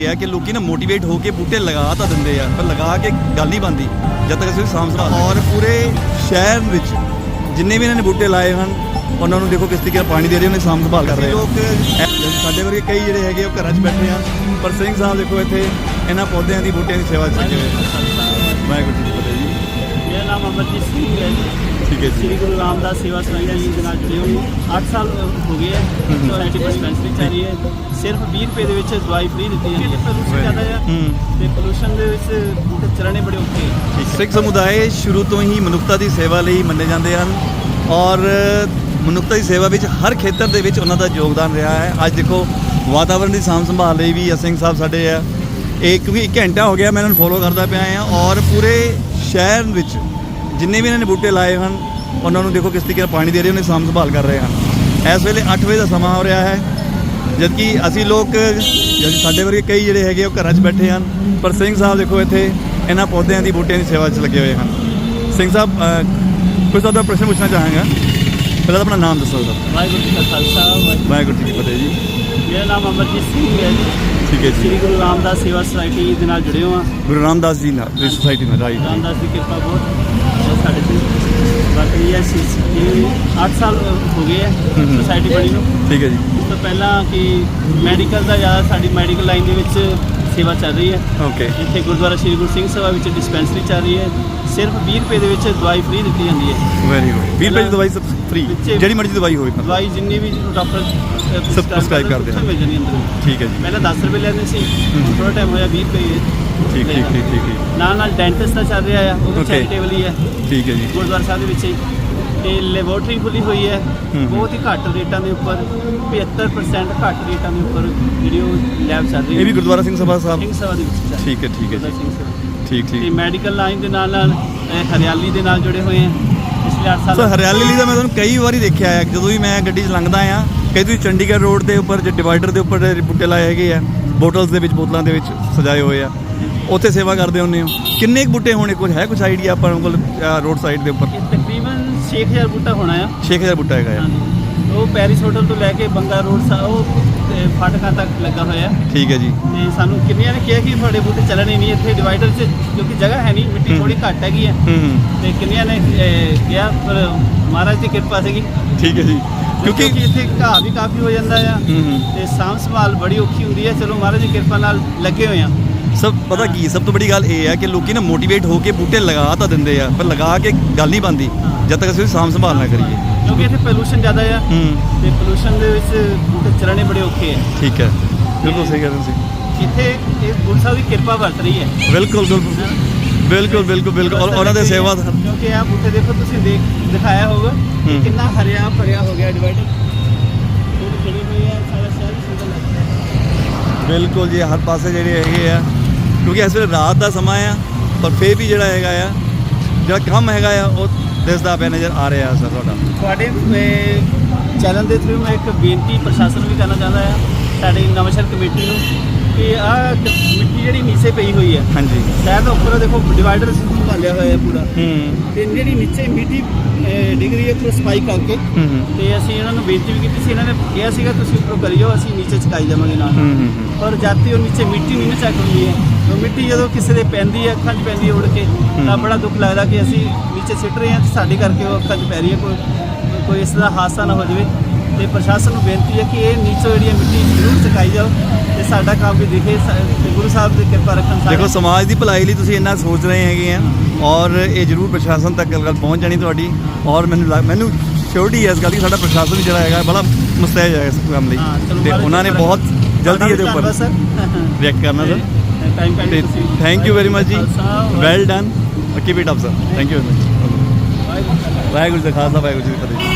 ਇਹ ਹੈ ਕਿ ਲੋਕੀ ਨਾ ਮੋਟੀਵੇਟ ਹੋ ਕੇ ਬੂਟੇ ਲਗਾ ਤਾਂ ਦਿੰਦੇ ਆ ਪਰ ਲਗਾ ਕੇ ਗੱਲ ਨਹੀਂ ਬੰਦੀ ਜਦ ਤੱਕ ਅਸੀਂ ਸਾਂਭ ਸੰਭਾਲ ਔਰ ਪੂਰੇ ਸ਼ਹਿਰ ਵਿੱਚ ਜਿੰਨੇ ਵੀ ਇਹਨਾਂ ਨੇ ਬੂਟੇ ਲਾਏ ਹਨ ਉਹਨਾਂ ਨੂੰ ਦੇਖੋ ਕਿਸ ਤਰੀਕੇ ਨਾਲ ਪਾਣੀ ਦੇ ਰਹੇ ਨੇ ਸਾਂਭ ਸੰਭਾਲ ਕਰ ਰਹੇ ਲੋਕ ਸਾਡੇ ਵਰਗੇ ਕਈ ਜਿਹੜੇ ਹੈਗੇ ਉਹ ਘਰਾਂ 'ਚ ਬੈਠੇ ਆ ਪਰ ਸਿੰਘ ਸਾਹਿਬ ਦੇਖੋ ਇੱਥੇ ਇਹਨਾਂ ਪੌਦਿਆਂ ਦੀ ਬੂਟਿਆਂ ਦੀ ਸੇਵਾ 'ਚ ਲੱਗੇ ਹੋਏ ਨੇ। ਵਾਹਿਗੁਰੂ ਜੀ ਕੀ ਫਤਿਹ ਜੀ। ਮੇਰਾ ਨਾਮ ਅਮਰਜੀਤ ਸਿੰਘ ਹੈ ਜੀ। ਠੀਕ ਹੈ ਸ੍ਰੀ ਜੀ ਗੁਰੂ ਰਾਮਦਾਸ ਸੇਵਾ ਸੋਸਾਇਟੀ ਦੇ ਨਾਲ ਜੁੜੇ ਹੋਏ 8 ਸਾਲ ਹੋ ਗਏ ਹੈ। ਸੋਸਾਇਟੀ ਡਿਸਪੈਂਸਰੀ ਚੱਲ ਰਹੀ ਹੈ। ਸਿਰਫ 20 ਰੁਪਏ ਦੇ ਵਿੱਚ ਦਵਾਈ ਫ੍ਰੀ ਦਿੱਤੀ ਜਾਂਦੀ ਹੈ। ਪੋਲੂਸ਼ਨ ਜ਼ਿਆਦਾ ਹੈ ਹੂੰ। ਤੇ ਪੋਲੂਸ਼ਨ ਦੇ ਵਿੱਚ ਬੂਟੇ ਚੱਲਣੇ ਬੜੇ ਔਖੇ ਹੈ। ਸਿੱਖ ਸਮੁਦਾਇ ਸ਼ੁਰੂ ਤੋਂ ਹੀ ਮਨੁੱਖਤਾ ਦੀ ਸੇਵਾ ਲਈ ਮੰਨੇ ਜਾਂਦੇ ਹਨ ਔਰ ਮਨੁੱਖਤਾ ਦੀ ਸੇਵਾ ਵਿੱਚ ਹਰ ਖੇਤਰ ਦੇ ਵਿੱਚ ਉਹਨਾਂ ਦਾ ਯੋਗਦਾਨ ਰਿਹਾ ਹੈ। ਅੱਜ ਦੇਖੋ ਵਾਤਾਵਰਣ ਦੀ ਸਾਂਭ ਸੰਭਾਲ ਲਈ ਵੀ ਸਿੰਘ ਸਾਹਿਬ ਸਾਡੇ ਆ। ਇਹ ਕਿਉਂਕਿ ਇੱਕ ਘੰਟਾ ਹੋ ਗਿਆ ਮੈਂ ਇਹਨਾਂ ਨੂੰ ਫੋਲੋ ਕਰਦਾ ਪਿਆ ਆ ਔਰ ਪੂਰੇ ਸ਼ਹਿਰ ਵਿੱਚ ਜਿੰਨੇ ਵੀ ਇਹਨਾਂ ਨੇ ਬੂਟੇ ਲਾਏ ਹਨ ਉਹਨਾਂ ਨੂੰ ਦੇਖੋ ਕਿਸ ਤਰੀਕੇ ਨਾਲ ਪਾਣੀ ਦੇ ਰਹੇ ਨੇ ਸਾਂਭ ਸੰਭਾਲ ਕਰ ਰਹੇ ਹਨ। ਇਸ ਵੇਲੇ 8 ਵਜੇ ਦਾ ਸਮਾਂ ਹੋ ਰਿਹਾ ਹੈ ਜਦਕਿ ਅਸੀਂ ਲੋਕ ਜਦ ਸਾਡੇ ਵਰਗੇ ਕਈ ਜਿਹੜੇ ਹੈਗੇ ਉਹ ਘਰਾਂ 'ਚ ਬੈਠੇ ਹਨ ਪਰ ਸਿੰਘ ਸਾਹਿਬ ਦੇਖੋ ਇੱਥੇ ਇਹਨਾਂ ਪੌਦਿਆਂ ਦੀ ਬੂਟਿਆਂ ਦੀ ਸੇਵਾ 'ਚ ਲੱਗੇ ਹੋਏ ਹਨ। ਸਿੰਘ ਸਾਹਿਬ ਕੋਈ ਤੁਹਾਡਾ ਪ੍ਰਸ਼ਨ ਪੁੱਛਣਾ ਚਾਹਾਂਗਾ? ਪਹਿਲਾਂ ਆਪਣਾ ਨਾਮ ਦੱਸੋ ਸਰ। ਵਾਹਿਗੁਰੂ ਜੀ ਕਾ ਖਾਲਸਾ ਵਾਹਿਗੁਰੂ- ਵਾਹਿਗੁਰੂ ਜੀ ਕੀ ਫਤਿਹ ਜੀ। ਮੇਰਾ ਨਾਮ ਅਮਰਜੀਤ ਸਿੰਘ ਹੈ ਜੀ। ਠੀਕ ਹੈ ਸ੍ਰੀ ਜੀ ਗੁਰੂ ਰਾਮਦਾਸ ਸੇਵਾ ਸੋਸਾਇਟੀ ਦੇ ਨਾਲ ਜੁੜੇ ਹਾਂ। ਗੁਰੂ ਰਾਮਦਾਸ ਜੀ ਨਾਲ ਦੀ ਸੁਸਾਇਟੀ ਨਾਲ ਰਾਈਟ ਰਾਮਦਾਸ ਦੀ ਕਿਰਪਾ ਬਹੁਤ ਸਾਡੇ ਤੇ। ਬਾਕੀ ਇਹ ਅਸੀਂ ਇਹ 8 ਸਾਲ ਹੋ ਗਏ ਹੈ ਹੂੰ ਹੂੰ। ਸੋਸਾਇਟੀ ਬਣੀ ਨੂੰ। ਠੀਕ ਹੈ ਜੀ। ਇਸ ਤੋਂ ਪਹਿਲਾਂ ਕਿ ਮੈਡੀਕਲ ਦਾ ਜ਼ਿਆਦਾ ਸਾਡੀ ਮੈਡੀਕਲ ਲਾਈਨ ਦੇ ਵਿੱਚ ਸੇਵਾ ਚੱਲ ਰਹੀ ਹੈ। ਓਕੇ ਇੱਥੇ ਗੁਰਦੁਆਰਾ ਸ੍ਰੀ ਗੁਰੂ ਸਿੰਘ ਸਭਾ ਵਿੱਚ ਡਿਸਪੈਂਸਰੀ ਚੱਲ ਰਹੀ ਹੈ। ਸਿਰਫ 20 ਰੁਪਏ ਦੇ ਵਿੱਚ ਦਵਾਈ ਫ੍ਰੀ ਦਿੱਤੀ ਜਾਂਦੀ ਹੈ। ਵੈਰੀ ਗੁੱਡ 20 ਰੁਪਏ ਦੀ ਦਵਾਈ ਸਭ ਫ੍ਰੀ ਵਿੱਚੇ- ਜਿਹੜੀ ਮਰਜ਼ੀ ਦਵਾਈ ਹੋਵੇ। ਦਵਾਈ ਜਿੰਨੀ ਵੀ ਡਾਕਟਰ ਸਭ prescribe ਕਰਦੇ ਹਨ। ਜਾਂਦੀ ਅੰਦਰ। ਠੀਕ ਹੈ ਜੀ। ਪਹਿਲਾਂ 10 ਰੁਪਏ ਲੈਂਦੇ ਸੀ ਹੁਣ ਥੋੜਾ ਟਾਈਮ ਹੋਇਆ 20 ਰੁਪਏ ਠੀਕ ਠੀਕ ਠੀਕ ਠੀਕ ਠੀਕ। ਨਾਲ ਨਾਲ ਡੈਂਟਿਸਟ ਦਾ ਚੱਲ ਰਿਹਾ ਆ ਉਹ ਵੀ Okay. ਚੈਰੀਟੇਬਲ ਹੀ ਹੈ। ਠੀਕ ਹੈ ਜੀ। ਗੁਰਦੁਆਰਾ ਸਾਹਿਬ ਦੇ ਵਿੱਚ ਹੀ। ਤੇ ਲੈਬੋਰਟਰੀ ਖੁੱਲੀ ਹੋਈ ਹੈ। ਹੂੰ। ਬਹੁਤ ਹੀ ਘੱਟ ਰੇਟਾਂ ਦੇ ਉੱਪਰ 75% ਘੱਟ ਰੇਟਾਂ ਦੇ ਉੱਪਰ ਜਿਹੜੀ ਉਹ ਲੈਬ ਚੱਲ ਰਹੀ ਇਹ ਵੀ ਗੁਰਦੁਆਰਾ ਸਿੰਘ ਸਭਾ ਸਿੰਘ ਸਾਹਿਬ ਸਭਾ ਦੇ ਵਿੱਚ ਚੱਲ ਠੀਕ ਹੈ ਠੀਕ ਹੈ ਜੀ। ਸਿੰਘ ਸਭਾ। ਠੀਕ ਤੇ ਠੀਕ ਮੈਡੀਕਲ ਲਾਈਨ ਦੇ ਨਾਲ ਨਾਲ ਹਰਿਆਲੀ ਦੇ ਨਾਲ ਜੁੜੇ ਹੋਏ ਆ ਪਿਛਲੇ 8 ਸਾਲ ਸਰ ਹਰਿਆਲੀ ਲਈ ਤਾਂ ਮੈਂ ਤੁਹਾਨੂੰ ਕਈ ਵਾਰੀ ਦੇਖਿਆ ਹੈ। ਜਦੋਂ ਵੀ ਮੈਂ ਗੱਡੀ 'ਚ ਲੰਘਦਾ ਆ ਕਈ ਤੁਸੀਂ ਚੰਡੀਗੜ੍ਹ ਰੋਡ ਦੇ ਉੱਪਰ ਜੇ ਡਿਵਾਈਡਰ ਦੇ ਉੱਪਰ ਬੂਟੇ ਲਾਏ ਹੈਗੇ ਆ ਬੋਟਲਸ ਦੇ ਵਿੱਚ ਬੋਤਲਾਂ ਦੇ ਵਿੱਚ ਸਜਾਏ ਹੋਏ ਆ। ਉੱਥੇ ਸੇਵਾ ਕਰਦੇ ਹੁੰਦੇ ਹੋ। ਕਿੰਨੇ ਕੁ ਬੂਟੇ ਹੋਣੇ? ਕੁਝ ਹੈ ਕੁਝ ਆਈਡੀਆ ਆਪਾਂ ਕੋਲ ਰੋਡ ਸਾਈਡ ਦੇ ਉੱਪਰ? ਤਕਰੀਬਨ 6000 ਬੂਟਾ ਹੋਣਾ ਆ। 6000 ਬੂਟਾ ਹੈਗਾ ਆ। ਹਾਂਜੀ। ਉਹ ਪੈਰਿਸ ਹੋਟਲ ਤੋਂ ਲੈ ਕੇ ਬੰਗਾ ਰੋਡ ਸਾ ਉਹ ਤੇ ਫਾਟਕਾਂ ਤੱਕ ਲੱਗਾ ਹੋਇਆ। ਠੀਕ ਹੈ ਜੀ। ਤੇ ਸਾਨੂੰ ਕਿੰਨਿਆਂ ਨੇ ਕਿਹਾ ਕਿ ਤੁਹਾਡੇ ਬੂਟੇ ਚੱਲਣੇ ਨਹੀਂ ਇੱਥੇ ਡਿਵਾਈਡਰ 'ਚ ਕਿਉਂਕਿ ਜਗ੍ਹਾ ਹੈ ਨਹੀਂ ਮਿੱਟੀ ਹੂੰ। ਥੋੜੀ ਘੱਟ ਹੈਗੀ ਹੈ ਹੂੰ ਹੂੰ। ਤੇ ਕਿੰਨਿਆਂ ਨੇ ਅਹ, ਕਿਹਾ ਪਰ ਮਹਾਰਾਜ ਦੀ ਕਿਰਪਾ ਸੀਗੀ। ਠੀਕ ਹੈ ਜੀ। ਕਿਉਂਕਿ ਕਿਉਂਕਿ ਇੱਥੇ ਘਾਹ ਵੀ ਕਾਫੀ ਹੋ ਜਾਂਦਾ ਆ। ਹੂੰ ਹੂੰ। ਤੇ ਸਾਂਭ ਸੰਭਾਲ ਬੜੀ ਔਖੀ ਹੁੰਦੀ ਹੈ। ਚਲੋ ਮਹਾਰਾਜ ਦੀ ਕਿਰਪਾ ਨਾਲ ਲੱਗੇ ਹੋਏ ਆ। ਸਭ ਪਤਾ ਕੀ ਸਭ ਤੋਂ ਬੜੀ ਗੱਲ ਇਹ ਹੈ ਕਿ ਲੋਕੀ ਨਾ ਮੋਟੀਵੇਟ ਹੋ ਕੇ ਬੂਟੇ ਲਗਾ ਤਾਂ ਦਿੰਦੇ ਆ ਪਰ ਲਗਾ ਕੇ ਗੱਲ ਨਹੀਂ ਬੰਦੀ ਜਦ ਤੱਕ ਅਸੀਂ ਸਾਂਭ ਸੰਭਾਲ ਨਾ ਕਰੀਏ। ਕਿਉਂਕਿ ਇੱਥੇ ਪੋਲੂਸ਼ਨ ਜ਼ਿਆਦਾ ਆ ਹੂੰ। ਤੇ ਪੋਲੂਸ਼ਨ ਦੇ ਵਿੱਚ ਬੂਟੇ ਚੱਲਣੇ ਬੜੇ ਔਖੇ ਆ। ਠੀਕ ਹੈ। ਬਿਲਕੁਲ ਸਹੀ ਕਹਿ ਰਹੇ ਤੁਸੀਂ। ਇੱਥੇ ਇਹ ਗੁਰੂ ਸਾਹਿਬ ਦੀ ਕਿਰਪਾ ਵਰਤ ਰਹੀ ਹੈ। ਬਿਲਕੁਲ ਬਿਲਕੁਲ। ਬਿਲਕੁਲ ਬਿਲਕੁਲ ਬਿਲਕੁਲ। ਔਰ ਉਹਨਾਂ ਦੇ ਸੇਵਾ ਕਿਉਂਕਿ ਆ ਬੂਟੇ ਦੇਖੋ ਤੁਸੀਂ ਦੇਖ ਦਿਖਾਇਆ ਹੋਊਗਾ। ਕਿੰਨਾ ਹਰਿਆ ਭਰਿਆ ਹੋ ਗਿਆ ਡਿਵਾਈਡਰ ਬਿਲਕੁਲ ਜੀ ਹਰ ਪਾਸੇ ਜਿਹੜੇ ਹੈਗੇ ਆ। ਕਿਉਂਕਿ ਇਸ ਵੇਲੇ ਰਾਤ ਦਾ ਸਮਾਂ ਆ ਪਰ ਫੇਰ ਵੀ ਜਿਹੜਾ ਹੈਗਾ ਆ ਜਿਹੜਾ ਕੰਮ ਹੈਗਾ ਆ ਉਹ ਦਿਸਦਾ ਪਿਆ ਨਜ਼ਰ ਆ ਰਿਹਾ ਸਰ ਤੁਹਾਡਾ। ਤੁਹਾਡੇ ਚੈਨਲ ਦੇ ਥਰੂ ਮੈਂ ਇੱਕ ਬੇਨਤੀ ਪ੍ਰਸ਼ਾਸਨ ਨੂੰ ਵੀ ਕਰਨਾ ਚਾਹੁੰਦਾ ਹਾਂ ਸਾਡੀ ਨਵਾਂਸ਼ਹਿਰ ਕਮੇਟੀ ਨੂੰ ਕਿ ਆ ਮਿੱਟੀ ਜਿਹੜੀ ਨੀਚੇ ਪਈ ਹੋਈ ਹੈ ਹਾਂਜੀ। ਸ਼ਹਿਰ ਦਾ ਉੱਪਰ ਦੇਖੋ ਡਿਵਾਈਡਰ ਸੰਭਾਲਿਆ ਹੋਇਆ ਹੈ ਪੂਰਾ। ਹੂੰ। ਤੇ ਜਿਹੜੀ ਨੀਚੇ ਮਿੱਟੀ ਅਹ, ਡਿੱਗ ਰਹੀ ਹੈ ਉੱਪਰ ਕਰਕੇ। ਤੇ ਅਸੀਂ ਇਹਨਾਂ ਨੂੰ ਬੇਨਤੀ ਵੀ ਕੀਤੀ ਸੀ ਇਹਨਾਂ ਨੇ ਕਿਹਾ ਸੀਗਾ ਤੁਸੀਂ ਉੱਪਰੋਂ ਕਰਿਓ ਅਸੀਂ ਨੀਚੇ ਚਕਾਈ ਜਾਵਾਂਗੇ ਨਾਲ। ਪਰ ਜਾਤੀ ਉਹ ਨੀਚੇ ਮਿੱਟੀ ਨਹੀਂ ਨਾ ਚੱਕ ਹੁੰਦੀ ਹੈ। ਉਹ ਮਿੱਟੀ ਜਦੋਂ ਕਿਸੇ ਦੇ ਪੈਂਦੀ ਹੈ ਅੱਖਾਂ 'ਚ ਪੈਂਦੀ ਉੜ ਕੇ ਤਾਂ ਬੜਾ ਦੁੱਖ ਲੱਗਦਾ ਕਿ ਅਸੀਂ ਨੀਚੇ ਸਿੱਟ ਰਹੇ ਹਾਂ ਤੇ ਸਾਡੇ ਕਰਕੇ ਉਹ ਅੱਖਾਂ 'ਚ ਪੈ ਰਹੀ ਹੈ ਕੋਈ ਕੋਈ ਇਸ ਦਾ ਹਾਦਸਾ ਨਾ ਹੋ ਜਾਵੇ। ਤੇ ਪ੍ਰਸ਼ਾਸਨ ਨੂੰ ਬੇਨਤੀ ਹੈ ਕਿ ਇਹ ਨੀਚੇ ਜਿਹੜੀ ਮਿੱਟੀ ਜ਼ਰੂਰ ਚਕਾਈ ਜਾਓ ਤੇ ਸਾਡਾ ਕੰਮ ਵੀ ਦਿਖੇ ਤੇ ਗੁਰੂ ਸਾਹਿਬ ਦੀ ਕਿਰਪਾ ਰੱਖਣ ਸਾਰੇ। ਦੇਖੋ ਸਮਾਜ ਦੀ ਭਲਾਈ ਲਈ ਤੁਸੀਂ ਇੰਨਾ ਸੋਚ ਰਹੇ ਹੈਗੇ ਆ ਔਰ ਇਹ ਜ਼ਰੂਰ ਪ੍ਰਸ਼ਾਸਨ ਤੱਕ ਗੱਲ ਪਹੁੰਚ ਜਾਣੀ ਤੁਹਾਡੀ ਔਰ ਮੈਨੂੰ ਮੈਨੂੰ ਸ਼ੋਰਟੀ ਹੈ ਇਸ ਗੱਲ ਦੀ ਸਾਡਾ ਪ੍ਰਸ਼ਾਸਨ ਵੀ ਜਿਹੜਾ ਹੈਗਾ ਬੜਾ ਮੁਸਤੈਦ ਹੈ ਇਸ ਕੰਮ ਲਈ। ਤੇ ਉਹਨਾਂ ਨੇ ਬਹੁਤ ਜਲਦੀ ਇਹਦੇ ਉੱਪਰ ਰਿਐਕਟ ਕਰਨਾ sir. Time thank you very much ਜੀ। Well done keep it up sir thank you very much Waheguru ji Khalsa. Waheguru ਜੀ ਫਤਿਹ।